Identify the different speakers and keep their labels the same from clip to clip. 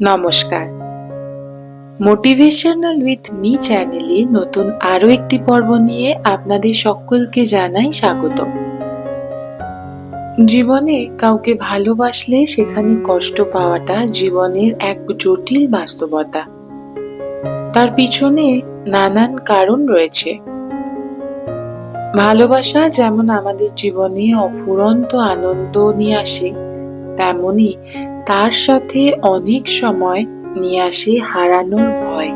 Speaker 1: নমস্কার। Motivational with me চ্যানেলে নতুন আরও একটি পর্ব নিয়ে আপনাদের সকলকে জানাই স্বাগত জীবনে কাউকে ভালোবাসলে সেখানে কষ্ট পাওয়াটা জীবনের এক জটিল বাস্তবতা। তার পিছনে নানান কারণ রয়েছে। ভালোবাসা যেমন আমাদের জীবনে অফুরন্ত আনন্দ নিয়ে আসে, তেমনি তার সাথে অনেক সময় নিয়ে আসে হারানোর ভয়,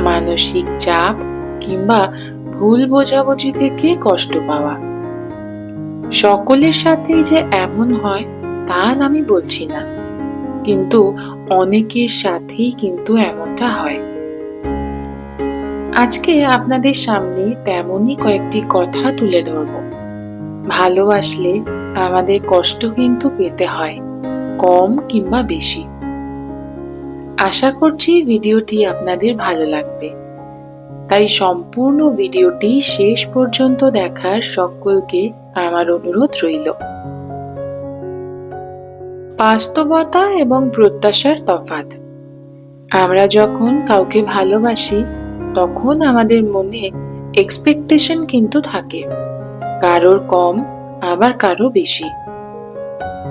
Speaker 1: মানসিক চাপ কিংবা ভুল বোঝাবুঝি থেকে কষ্ট পাওয়া। সকলের সাথেই যে এমন হয়, তা আমি বলছি না। কিন্তু অনেকের সাথেই কিন্তু এমনটা হয়। আজকে আপনাদের সামনে তেমনই কয়েকটি কথা তুলে ধরব। ভালোবাসলে আমাদের কষ্ট কিন্তু পেতে হয়। কম কিংবা বেশি। আশা করছি ভিডিওটি আপনাদের ভালো লাগবে। তাই সম্পূর্ণ ভিডিওটি শেষ পর্যন্ত দেখার সকলকে আমার অনুরোধ রইল। বাস্তবতা এবং প্রত্যাশার তফাৎ। আমরা যখন কাউকে ভালোবাসি, তখন আমাদের মনে এক্সপেকটেশন কিন্তু থাকে। কারোর কম, আবার কারও বেশি।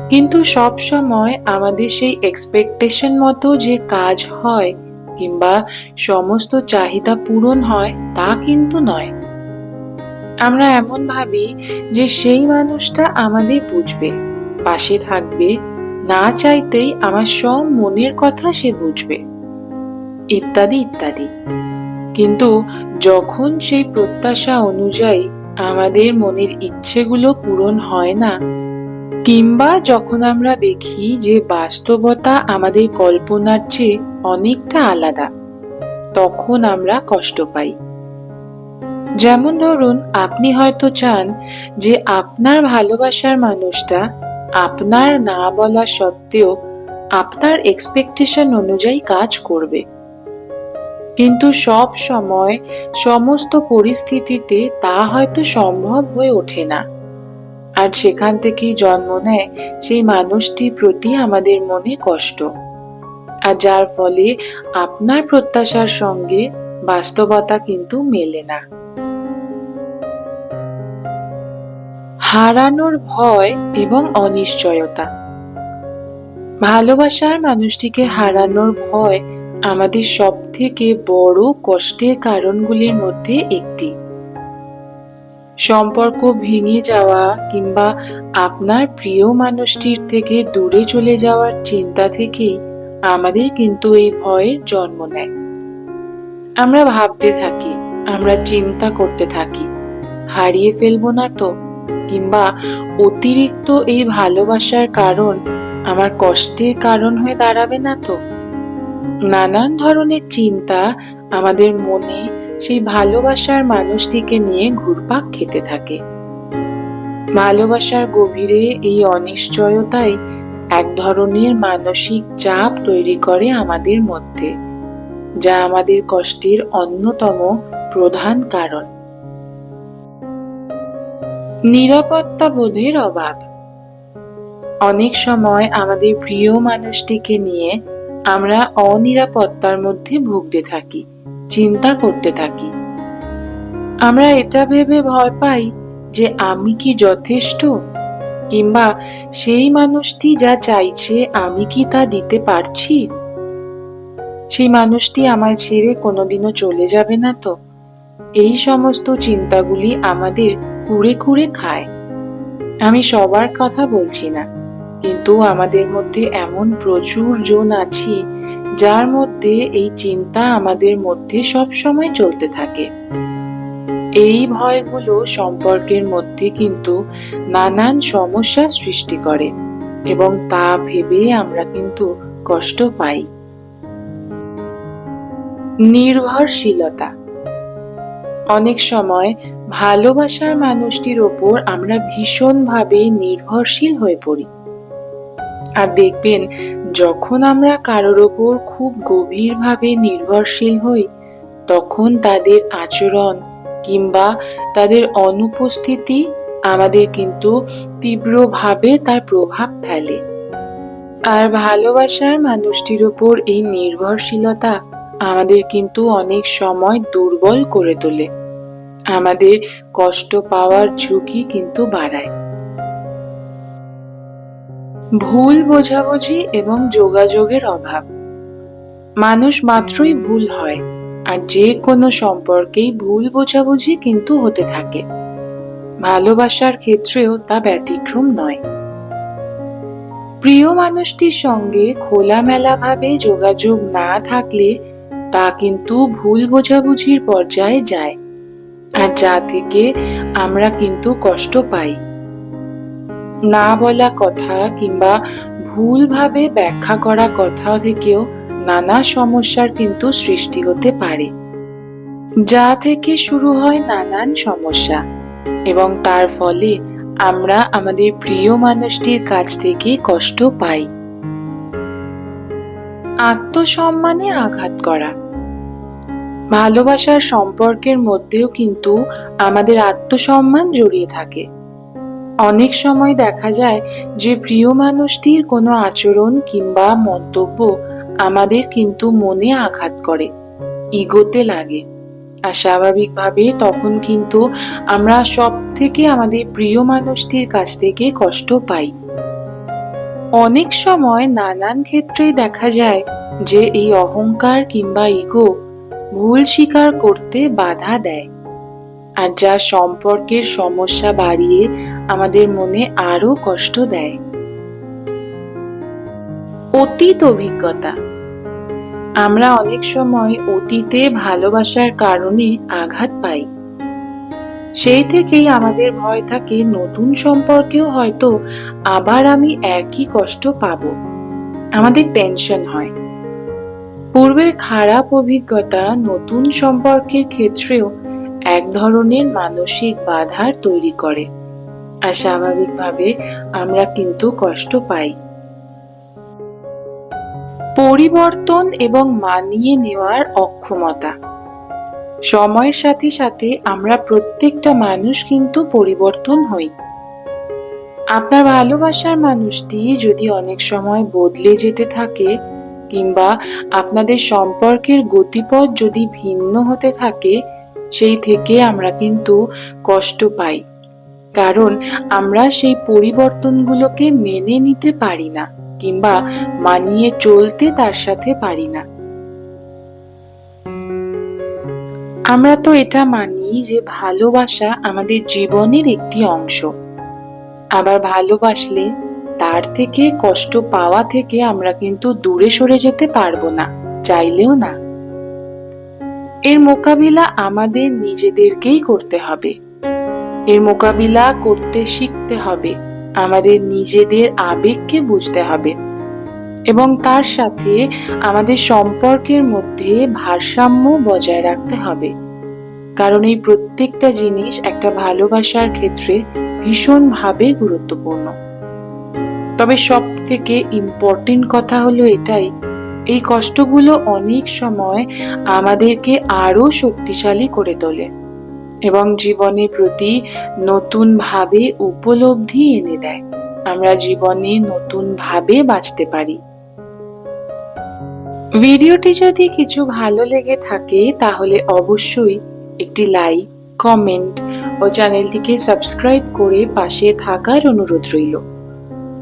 Speaker 1: কিন্তু সব সময় আমাদের সেই এক্সপেকটেশন মতো যে কাজ হয় কিংবা সমস্ত চাহিদা পূরণ হয় তা কিন্তু নয়। আমরা এমন ভাবি যে সেই মানুষটা আমাদের বুঝবে, পাশে থাকবে, না চাইতেই আমার সব মনের কথা সে বুঝবে। ইত্যাদি ইত্যাদি। কিন্তু যখন সেই প্রত্যাশা অনুযায়ী আমাদের মনের ইচ্ছেগুলো পূরণ হয় না কিংবা যখন আমরা দেখি যে বাস্তবতা আমাদের কল্পনার চেয়ে অনেকটা আলাদা, তখন আমরা কষ্ট পাই। যেমন ধরুন, আপনি হয়তো চান যে আপনার ভালোবাসার মানুষটা আপনার না বলা সত্ত্বেও আপনার এক্সপেকটেশন অনুযায়ী কাজ করবে। কিন্তু সব সময় সমস্ত পরিস্থিতিতে তা হয়তো সম্ভব হয়ে ওঠে না। আর সেখান থেকেই জন্ম নেয় সেই মানুষটি প্রতি আমাদের মনে কষ্ট। আর যার ফলে আপনার প্রত্যাশার সঙ্গে বাস্তবতা কিন্তু মেলে না। হারানোর ভয় এবং অনিশ্চয়তা। ভালোবাসার মানুষটিকে হারানোর ভয় আমাদের সব থেকে বড় কষ্টের কারণগুলির মধ্যে একটি। সম্পর্ক ভেঙে যাওয়া কিংবা আপনার প্রিয় মানুষটির থেকে দূরে চলে যাওয়ার চিন্তা থেকেই আমাদের কিন্তু এই ভয়ের জন্ম নেয়। আমরা ভাবতে থাকি, আমরা চিন্তা করতে থাকি, হারিয়ে ফেলব না তো, কিংবা অতিরিক্ত এই ভালোবাসার কারণ আমার কষ্টের কারণ হয়ে দাঁড়াবে না তো? নানান ধরনের চিন্তা আমাদের মনে সেই ভালোবাসার মানুষটিকে নিয়ে ঘুরপাক খেতে থাকে। ভালোবাসার গভীরে এই অনিশ্চয়তাই এক ধরনের মানসিক চাপ তৈরি করে আমাদের মধ্যে, যা আমাদের কষ্টের অন্যতম প্রধান কারণ। নিরাপত্তা বোধের অভাব। অনেক সময় আমাদের প্রিয় মানুষটিকে নিয়ে আমরা অনিরাপত্তার মধ্যে ভুগতে থাকি। চিন্তা করতে থাকি। আমরা এটা ভেবে ভয় পাই যে আমি কি যথেষ্ট, কিংবা সেই মানুষটি যা চাইছে আমি কি তা দিতে পারছি? সেই মানুষটি আমায় ছেড়ে কোনোদিনও চলে যাবে না তো। এই সমস্ত চিন্তাগুলি আমাদের কুড়ে কুড়ে খায়। আমি সবার কথা বলছি না। কিন্তু আমাদের মধ্যে এমন প্রচুর জন আছি, যার মধ্যে এই চিন্তা আমাদের মধ্যে সব সময় চলতে থাকে। এই ভয়গুলো সম্পর্কের মধ্যে কিন্তু নানান সমস্যা সৃষ্টি করে এবং তা ভেবে আমরা কিন্তু কষ্ট পাই। নির্ভরশীলতা। অনেক সময় ভালোবাসার মানুষটির ওপর আমরা ভীষণভাবে নির্ভরশীল হয়ে পড়ি। আর দেখবেন, যখন আমরা কারোর ওপর খুব গভীরভাবে নির্ভরশীল হই, তখন তাদের আচরণ কিংবা তাদের অনুপস্থিতি আমাদের কিন্তু তীব্রভাবে তার প্রভাব ফেলে। আর ভালোবাসার মানুষটির ওপর এই নির্ভরশীলতা আমাদের কিন্তু অনেক সময় দুর্বল করে তোলে। আমাদের কষ্ট পাওয়ার ঝুঁকি কিন্তু বাড়ায়। ভুল বোঝাবুঝি এবং যোগাযোগের অভাব। মানুষ মাত্রই ভুল হয়, আর যে কোনো সম্পর্কেই ভুল বোঝাবুঝি কিন্তু হতে থাকে। ভালোবাসার ক্ষেত্রেও তা ব্যতিক্রম নয়। প্রিয় মানুষটির সঙ্গে খোলামেলাভাবে যোগাযোগ না থাকলে তা কিন্তু ভুল বোঝাবুঝির পর্যায়ে যায়, আর যা থেকে আমরা কিন্তু কষ্ট পাই। না বলা কথা কিংবা ভুলভাবে ব্যাখ্যা করা কথা থেকেও নানা সমস্যার কিন্তু সৃষ্টি হতে পারে। যা থেকে শুরু হয় নানান সমস্যা এবং তার ফলে আমরা আমাদের প্রিয় মানুষটির কাছ থেকে কষ্ট পাই। আত্মসম্মানে আঘাত করা। ভালোবাসার সম্পর্কের মধ্যেও কিন্তু আমাদের আত্মসম্মান জড়িয়ে থাকে। অনেক সময় দেখা যায় যে প্রিয় মানুষটির কোনো আচরণ কিংবা মন্তব্য আমাদের কিন্তু মনে আঘাত করে, ইগোতে লাগে। আর স্বাভাবিকভাবে তখন কিন্তু আমরা সব থেকে আমাদের প্রিয় মানুষটির কাছ থেকে কষ্ট পাই। অনেক সময় নানান ক্ষেত্রেই দেখা যায় যে এই অহংকার কিংবা ইগো ভুল স্বীকার করতে বাধা দেয়। আর যা সম্পর্কের সমস্যা বাড়িয়ে আমাদের মনে আরও কষ্ট দেয়। অতীত অভিজ্ঞতা। আমরা অনেক সময় অতীতে ভালোবাসার কারণে আঘাত পাই। সেই থেকেই আমাদের ভয় থাকে, নতুন সম্পর্কেও হয়তো আবার আমি একই কষ্ট পাব। আমাদের টেনশন হয়। পূর্বের খারাপ অভিজ্ঞতা নতুন সম্পর্কের ক্ষেত্রেও এক ধরনের মানসিক বাধার তৈরি করে। আর স্বাভাবিকভাবে আমরা কিন্তু কষ্ট পাই। পরিবর্তন এবং মানিয়ে নেওয়ার অক্ষমতা। সময়ের সাথে সাথে আমরা প্রত্যেকটা মানুষ কিন্তু পরিবর্তন হই। আপনার ভালোবাসার মানুষটি যদি অনেক সময় বদলে যেতে থাকে কিংবা আপনাদের সম্পর্কের গতিপথ যদি ভিন্ন হতে থাকে সেই থেকে আমরা কিন্তু কষ্ট পাই। কারণ আমরা সেই পরিবর্তনগুলোকে মেনে নিতে পারি না কিংবা মানিয়ে চলতে তার সাথে পারি না। আমরা তো এটা মানি যে ভালোবাসা আমাদের জীবনের একটি অংশ। আবার ভালোবাসলে তার থেকে কষ্ট পাওয়া থেকে আমরা কিন্তু দূরে সরে যেতে পারব না, চাইলেও না। এর মোকাবিলা আমাদের নিজেদেরকেই করতে হবে। এর মোকাবিলা করতে শিখতে হবে। আমাদের নিজেদের আবেগকে বুঝতে হবে। এবং তার সাথে আমাদের সম্পর্কের মধ্যে ভারসাম্য বজায় রাখতে হবে। কারণ এই প্রত্যেকটা জিনিস একটা ভালোবাসার ক্ষেত্রে ভীষণভাবে গুরুত্বপূর্ণ। তবে সব থেকে ইম্পর্টেন্ট কথা হলো এটাই এই কষ্টগুলো অনেক সময় আমাদেরকে আরও শক্তিশালী করে তোলে এবং জীবনের প্রতি নতুন ভাবে উপলব্ধি এনে দেয়। আমরা জীবনে নতুন ভাবে বাঁচতে পারি। ভিডিওটি যদি কিছু ভালো লেগে থাকে, তাহলে অবশ্যই একটি লাইক, কমেন্ট ও চ্যানেলটিকে সাবস্ক্রাইব করে পাশে থাকার অনুরোধ রইল।